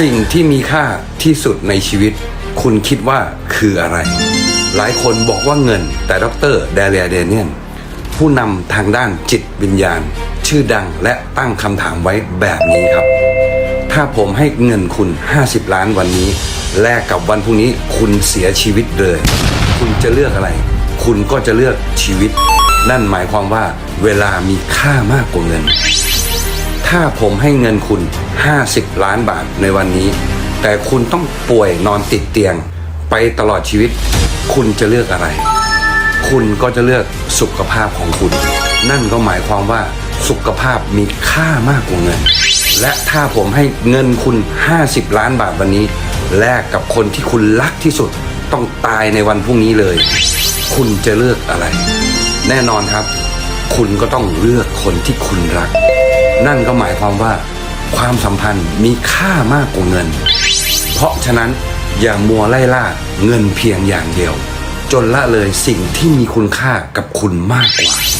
สิ่งที่มีค่าที่สุดในชีวิต คุณคิดว่าคืออะไร หลายคนบอกว่าเงิน แต่ดรเดเลียเดเนียนผู้นำทางด้านจิตวิญญาณ ชื่อดังและตั้งคำถามไว้แบบนี้ครับ ถ้าผมให้เงินคุณ 50 ล้านวันนี้ แลกกับวันพรุ่งนี้คุณเสียชีวิตเลย คุณจะเลือกอะไร คุณก็จะเลือกชีวิต นั่นหมายความว่าเวลามีค่ามากกว่าเงิน ถ้าผมให้เงินคุณ 50 ล้านบาทในวันนี้ แต่คุณต้องป่วยนอนติดเตียง ไปตลอดชีวิต คุณจะเลือกอะไร คุณก็จะเลือกสุขภาพของคุณ นั่นก็หมายความว่าสุขภาพมีค่ามากกว่าเงิน และถ้าผมให้เงินคุณ 50 ล้านบาทวันนี้ แลกกับคนที่คุณรักที่สุด ต้องตายในวันพรุ่งนี้เลย คุณจะเลือกอะไร แน่นอนครับ คุณก็ต้องเลือกคนที่คุณรัก นั่นก็หมายความว่า ความสัมพันธ์มีค่ามากกว่าเงิน เพราะฉะนั้นอย่ามัวไล่ล่าเงินเพียงอย่างเดียว จนละเลยสิ่งที่มีคุณค่ากับคุณมากกว่า